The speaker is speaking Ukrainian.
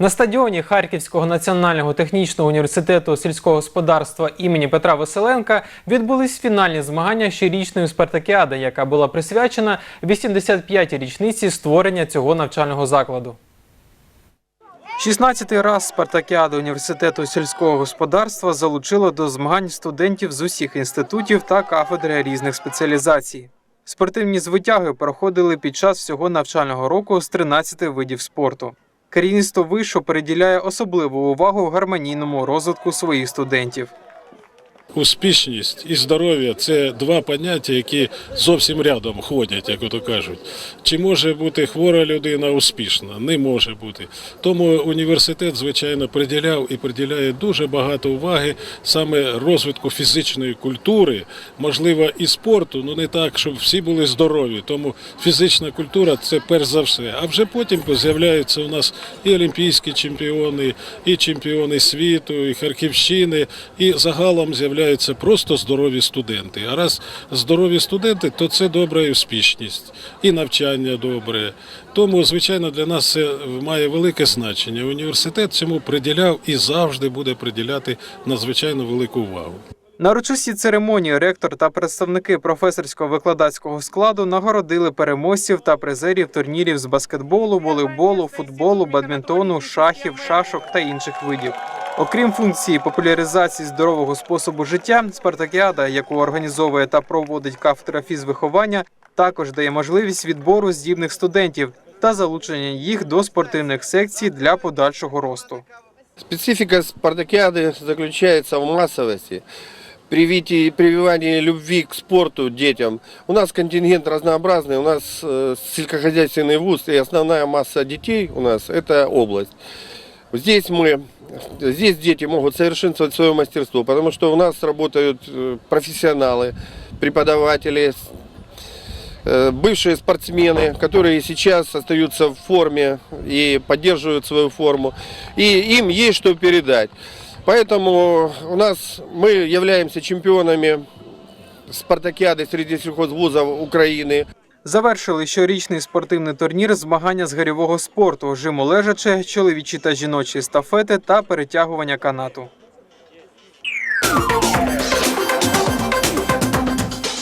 На стадіоні Харківського національного технічного університету сільського господарства імені Петра Василенка відбулись фінальні змагання щорічної спартакіади, яка була присвячена 85-й річниці створення цього навчального закладу. 16-й раз спартакіаду університету сільського господарства залучило до змагань студентів з усіх інститутів та кафедри різних спеціалізацій. Спортивні звитяги проходили під час всього навчального року з 13 видів спорту. Керівництво вишу приділяє особливу увагу гармонійному розвитку своїх студентів. Успішність і здоров'я це два поняття, які зовсім рядом ходять, як ото кажуть. Чи може бути хвора людина успішна? Не може бути. Тому університет, звичайно, приділяв і приділяє дуже багато уваги саме розвитку фізичної культури, можливо, і спорту, ну не так, щоб всі були здорові. Тому фізична культура це перш за все. А вже потім з'являються у нас і олімпійські чемпіони, і чемпіони світу, і Харківщини, і загалом з'являються просто здорові студенти. А раз здорові студенти, то це добра і успішність, і навчання добре. Тому, звичайно, для нас це має велике значення. Університет цьому приділяв і завжди буде приділяти надзвичайно велику увагу. На урочистій церемонії ректор та представники професорсько-викладацького складу нагородили переможців та призерів турнірів з баскетболу, волейболу, футболу, бадмінтону, шахів, шашок та інших видів. Окрім функції популяризації здорового способу життя, спартакіада, яку організовує та проводить кафедра фізвиховання, також дає можливість відбору здібних студентів та залучення їх до спортивних секцій для подальшого росту. Специфика спартакиады заключается в массовости, привитии, прививании любви к спорту детям. У нас контингент разнообразный, у нас э, сельскохозяйственный вуз, и основная масса детей у нас это область. Здесь мы, здесь дети могут совершенствовать свое мастерство, потому что у нас работают э, профессионалы, преподаватели, э, бывшие спортсмены, которые сейчас остаются в форме и поддерживают свою форму, и им есть что передать. Поэтому у нас мы являемся чемпионами спартакиады среди сельхозвузов Украины. Завершили щорічний спортивний турнір змагання з гирьового спорту, жиму лежаче, чоловічі та жіночі естафети та перетягування канату.